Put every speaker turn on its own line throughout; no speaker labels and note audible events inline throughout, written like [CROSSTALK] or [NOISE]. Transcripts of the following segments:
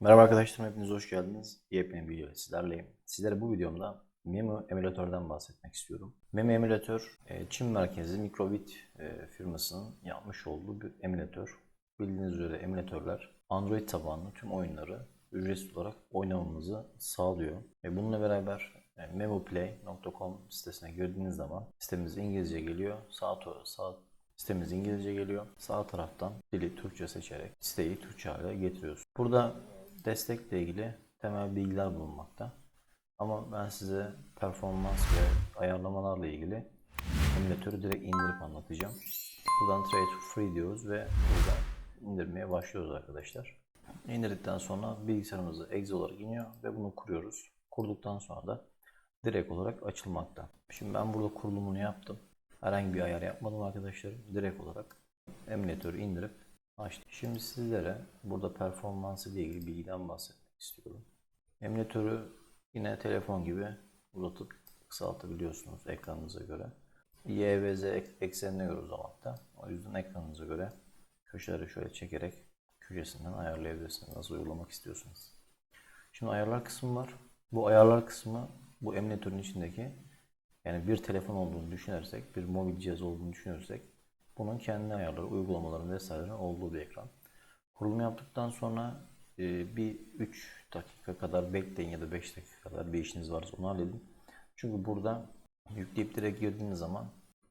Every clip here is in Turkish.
Merhaba arkadaşlar, hepiniz hoş geldiniz. Yepyeni bir video ile sizlerleyim. Sizlere bu videomda Memo emülatörden bahsetmek istiyorum. Memo emülatör, e, Çin merkezli Microbit e, firmasının yapmış olduğu bir emülatör. Bildiğiniz üzere emülatörler Android tabanlı tüm oyunları ücretsiz olarak oynamamızı sağlıyor. Ve bununla beraber e, memoplay.com sitesine girdiğiniz zaman sitemiz İngilizce geliyor. Sağ, sağ Sitemiz İngilizce geliyor. Sağ taraftan dili Türkçe seçerek siteyi Türkçe hale getiriyoruz. Burada destekle ilgili temel bilgiler bulunmakta. Ama ben size performans ve ayarlamalarla ilgili emülatörü direkt indirip anlatacağım. Buradan to Free diyoruz ve burada indirmeye başlıyoruz arkadaşlar. İndirdikten sonra bilgisayarımızı exe olarak iniyor ve bunu kuruyoruz. Kurduktan sonra da direkt olarak açılmakta. Şimdi ben burada kurulumunu yaptım. Herhangi bir ayar yapmadım arkadaşlarım. Direkt olarak emülatörü indirip açtım. Şimdi sizlere burada performansı ile ilgili bilgiden bahsetmek istiyorum. Emülatörü yine telefon gibi uzatıp kısaltabiliyorsunuz ekranınıza göre. Y eksenine göre uzamakta. O yüzden ekranınıza göre köşeleri şöyle çekerek köşesinden ayarlayabilirsiniz. Nasıl uygulamak istiyorsanız. Şimdi ayarlar kısmı var. Bu ayarlar kısmı bu emülatörün içindeki yani bir telefon olduğunu düşünürsek, bir mobil cihaz olduğunu düşünürsek bunun kendi ayarları, uygulamaların vesaire olduğu bir ekran. Kurulum yaptıktan sonra e, bir 3 dakika kadar bekleyin ya da 5 dakika kadar bir işiniz varsa onu halledin. Çünkü burada yükleyip direkt girdiğiniz zaman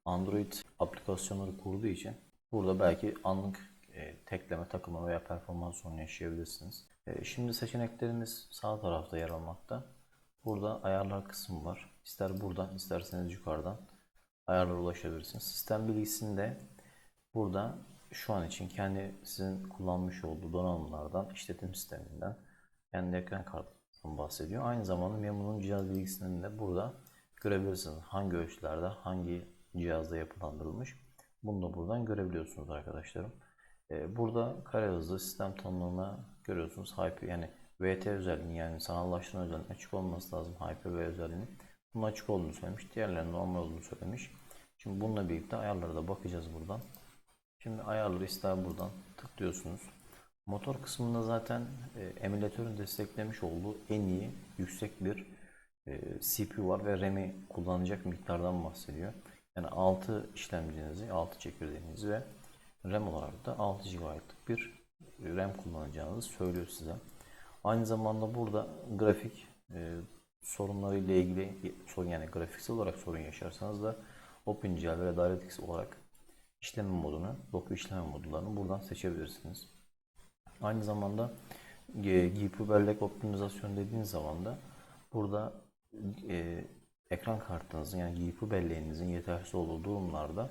Android aplikasyonları kurduğu için burada belki anlık e, tekleme, takılma veya performans sorunu yaşayabilirsiniz. E, şimdi seçeneklerimiz sağ tarafta yer almakta. Burada ayarlar kısmı var. İster buradan isterseniz yukarıdan ayarlara ulaşabilirsiniz. Sistem bilgisinde burada şu an için kendi sizin kullanmış olduğu donanımlardan, işletim sisteminden, kendi ekran kartından bahsediyor. Aynı zamanda Memo'nun cihaz bilgisinden de burada görebilirsiniz. Hangi ölçülerde, hangi cihazda yapılandırılmış. Bunu da buradan görebiliyorsunuz arkadaşlarım. Ee, Burada kare hızlı sistem tanımlama görüyorsunuz. Hyper yani VT özelliğini yani sanallaştırma özelliğinin açık olması lazım. Hyper V özelliğinin. Bunun açık olduğunu söylemiş. Diğerlerinin normal olduğunu söylemiş. Şimdi bununla birlikte ayarlara da bakacağız buradan. Şimdi ayarları ister buradan tıklıyorsunuz. Motor kısmında zaten e, emülatörün desteklemiş olduğu en iyi yüksek bir e, CPU var ve RAM'i kullanacak miktardan bahsediyor. Yani 6 işlemcinizi, 6 çekirdeğinizi ve RAM olarak da 6 GB'lık bir RAM kullanacağınızı söylüyor size. Aynı zamanda burada grafik e, sorunları ilgili sorun yani grafiksel olarak sorun yaşarsanız da OpenGL ve DirectX olarak işleme modunu, doku işleme modlarını buradan seçebilirsiniz. Aynı zamanda e, GPU bellek optimizasyon dediğiniz zaman da burada e, ekran kartınızın yani GPU belleğinizin yetersiz olduğu durumlarda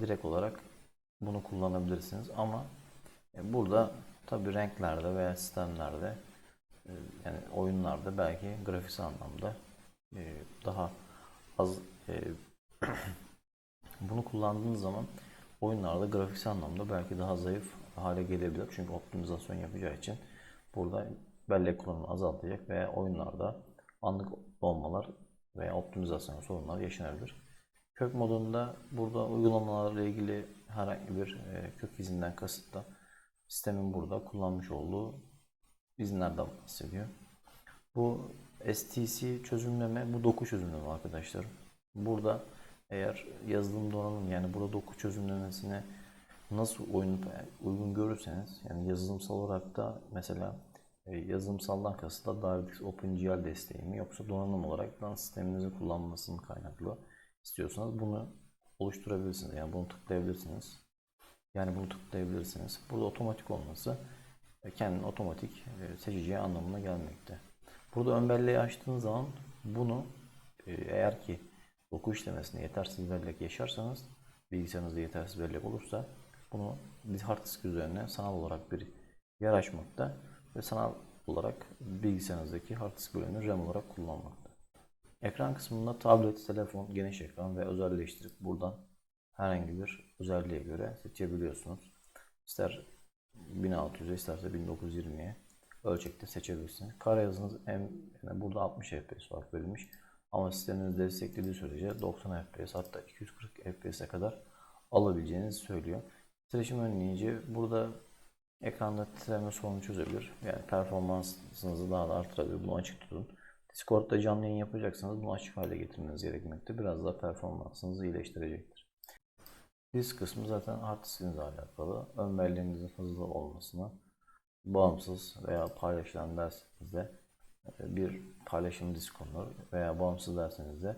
direkt olarak bunu kullanabilirsiniz ama e, burada tabi renklerde veya sistemlerde e, yani oyunlarda belki grafiksel anlamda daha az [CLEARS THROAT] bunu kullandığınız zaman oyunlarda grafiksel anlamda belki daha zayıf hale gelebilir. Çünkü optimizasyon yapacağı için burada bellek kullanımını azaltacak veya oyunlarda anlık donmalar veya optimizasyon sorunları yaşanabilir. Kök modunda burada uygulamalarla ilgili herhangi bir e, kök izinden kasıt sistemin burada kullanmış olduğu izinlerden bahsediyor. Bu STC çözümleme, bu doku çözümleme arkadaşlar. Burada eğer yazılım donanım yani burada doku çözümlemesine nasıl oyun uygun görürseniz yani yazılımsal olarak da mesela e, yazılımsaldan kasıt da DirectX OpenGL desteği mi yoksa donanım olarak da sisteminizi kullanmasını kaynaklı istiyorsanız bunu oluşturabilirsiniz. Yani bunu tıklayabilirsiniz. Yani bunu tıklayabilirsiniz. Burada otomatik olması e, kendini otomatik e, seçeceği anlamına gelmekte. Burada ön belleği açtığınız zaman bunu eğer ki doku işlemesinde yetersiz bellek yaşarsanız bilgisayarınızda yetersiz bellek olursa bunu bir hard disk üzerine sanal olarak bir yer açmakta ve sanal olarak bilgisayarınızdaki hard disk bölümünü RAM olarak kullanmakta. Ekran kısmında tablet, telefon, geniş ekran ve özelleştirip buradan herhangi bir özelliğe göre seçebiliyorsunuz. İster 1600'e isterse 1920'ye ölçekte seçebilirsiniz. Kare hızınız hem yani burada 60 FPS olarak verilmiş. Ama sisteminiz desteklediği sürece 90 FPS hatta 240 FPS'e kadar alabileceğinizi söylüyor. Titreşim önleyici burada Ekranda titreme sorunu çözebilir. Yani performansınızı daha da artırabilir. Bunu açık tutun. Discord'da canlı yayın yapacaksanız bunu açık hale getirmeniz gerekmekte. Biraz daha performansınızı iyileştirecektir. Disk kısmı zaten hard diskinizle alakalı. Ön belleğinizin hızlı olmasına bağımsız veya paylaşılan dersinizde bir paylaşım disk konulur veya bağımsız dersinizde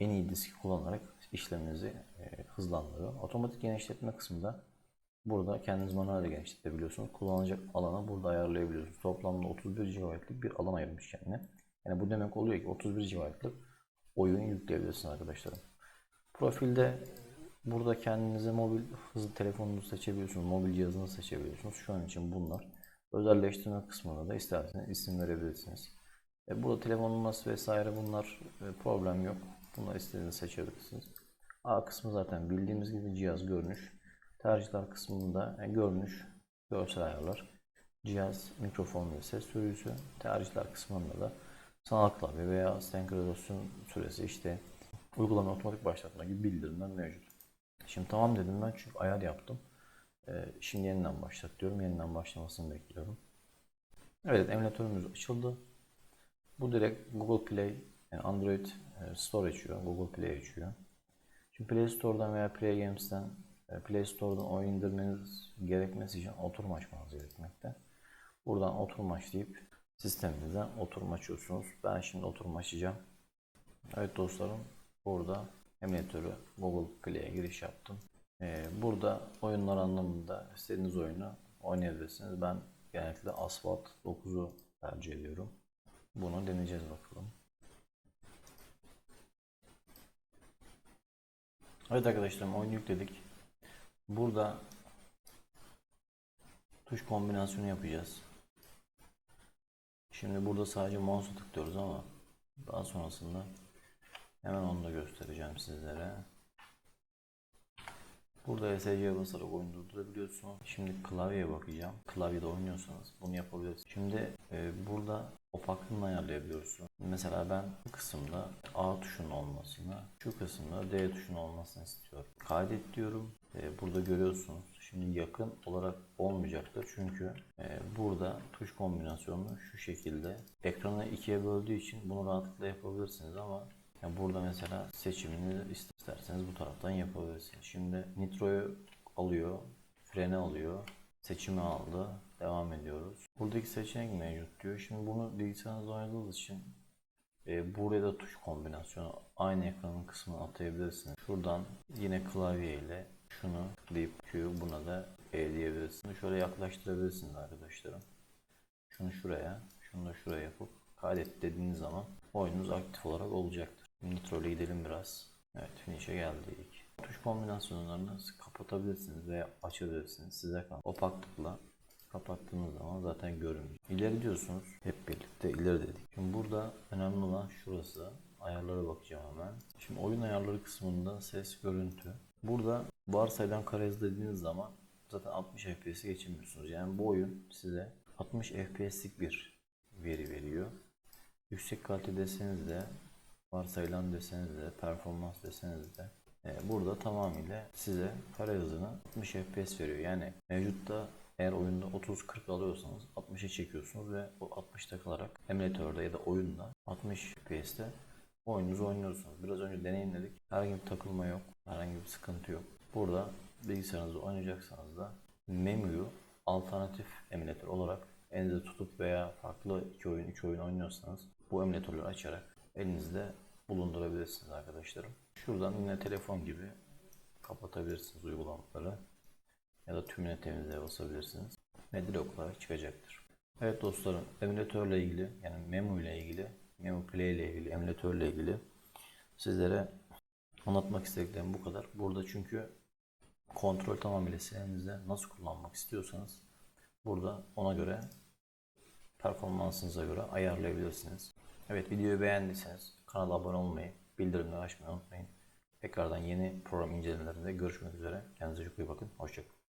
en iyi diski kullanarak işleminizi e, hızlandırıyor. Otomatik genişletme kısmında burada kendiniz manuelde genişletebiliyorsunuz. Kullanacak alanı burada ayarlayabiliyorsunuz. Toplamda 31 GB'lık bir alan ayırmış kendine. Yani bu demek oluyor ki 31 GB'lık oyun yükleyebilirsiniz arkadaşlarım. Profilde burada kendinize mobil hızlı telefonunuzu seçebiliyorsunuz. Mobil cihazınızı seçebiliyorsunuz. Şu an için bunlar. Özelleştirme kısmında da isterseniz isim verebilirsiniz. E, burada telefon numarası vesaire bunlar e, problem yok. Bunları istediğinizi seçebilirsiniz. A kısmı zaten bildiğimiz gibi cihaz görünüş. Tercihler kısmında e, görünüş, görsel ayarlar, cihaz, mikrofon ve ses sürücüsü. Tercihler kısmında da sanal klavye veya senkronizasyon süresi işte uygulama otomatik başlatma gibi bildirimler mevcut. Şimdi tamam dedim ben çünkü ayar yaptım. Ee, şimdi yeniden başlat diyorum. Yeniden başlamasını bekliyorum. Evet emülatörümüz açıldı. Bu direkt Google Play, yani Android e, Store açıyor. Google Play açıyor. Şimdi Play Store'dan veya Play Games'ten e, Play Store'dan oyun indirmeniz gerekmesi için oturum açmanız gerekmekte. Buradan oturum açlayıp sisteminizden oturum açıyorsunuz. Ben şimdi oturum açacağım. Evet dostlarım burada emülatörü Google Play'e giriş yaptım. Ee, burada oyunlar anlamında istediğiniz oyunu oynayabilirsiniz. Ben genellikle Asphalt 9'u tercih ediyorum. Bunu deneyeceğiz bakalım. Evet arkadaşlarım oyunu yükledik. Burada tuş kombinasyonu yapacağız. Şimdi burada sadece mouse'a tıklıyoruz ama daha sonrasında hemen onu da göstereceğim sizlere. Burada ESC'ye basarak oyunu durdurabiliyorsunuz. Şimdi klavyeye bakacağım. Klavyede oynuyorsanız bunu yapabilirsiniz. Şimdi e, burada opaklığını ayarlayabiliyorsunuz. Mesela ben bu kısımda A tuşunun olmasını, şu kısımda D tuşunun olmasını istiyorum. Kaydet diyorum. E, burada görüyorsunuz. Şimdi yakın olarak olmayacaktır. Çünkü e, burada tuş kombinasyonunu şu şekilde ekranı ikiye böldüğü için bunu rahatlıkla yapabilirsiniz ama yani burada mesela seçimini isterseniz bu taraftan yapabilirsiniz. Şimdi nitroyu alıyor, freni alıyor, seçimi aldı. Devam ediyoruz. Buradaki seçenek mevcut diyor. Şimdi bunu bilgisayarınızda oynadığınız için e, buraya da tuş kombinasyonu aynı ekranın kısmına atayabilirsiniz. Şuradan yine klavye ile şunu deyip Q buna da E diyebilirsiniz. Şöyle yaklaştırabilirsiniz arkadaşlarım. Şunu şuraya, şunu da şuraya yapıp kaydet dediğiniz zaman oyununuz aktif olarak olacaktır. Nitro'ya gidelim biraz. Evet finish'e geldik. Tuş kombinasyonlarını kapatabilirsiniz veya açabilirsiniz. Size kal. Opaklıkla kapattığınız zaman zaten görünmüyor. İleri diyorsunuz. Hep birlikte ileri dedik. Şimdi burada önemli olan şurası. Ayarlara bakacağım hemen. Şimdi oyun ayarları kısmında ses, görüntü. Burada varsayılan kare hız dediğiniz zaman zaten 60 FPS'i geçemiyorsunuz. Yani bu oyun size 60 FPS'lik bir veri veriyor. Yüksek kalite deseniz de varsayılan deseniz de performans deseniz de burada tamamıyla size kare hızını 60 FPS veriyor. Yani mevcutta eğer oyunda 30-40 alıyorsanız 60'a çekiyorsunuz ve o 60'ta kalarak emülatörde ya da oyunda 60 FPS'te oyununuzu oynuyorsunuz. Biraz önce deneyimledik. Herhangi bir takılma yok. Herhangi bir sıkıntı yok. Burada bilgisayarınızda oynayacaksanız da Memu'yu alternatif emülatör olarak elinizde tutup veya farklı 2 oyun 3 oyun oynuyorsanız bu emülatörleri açarak elinizde bulundurabilirsiniz arkadaşlarım. Şuradan yine telefon gibi kapatabilirsiniz uygulamaları ya da tümüne temizliğe basabilirsiniz olarak çıkacaktır. Evet dostlarım emülatörle ilgili yani Memo ile ilgili Memo Play ile ilgili emülatörle ilgili sizlere anlatmak istediklerim bu kadar. Burada çünkü kontrol tamamıyla sizinizde nasıl kullanmak istiyorsanız burada ona göre performansınıza göre ayarlayabilirsiniz. Evet videoyu beğendiyseniz kanala abone olmayı, bildirimleri açmayı unutmayın. Tekrardan yeni program incelemelerinde görüşmek üzere. Kendinize çok iyi bakın. Hoşçakalın.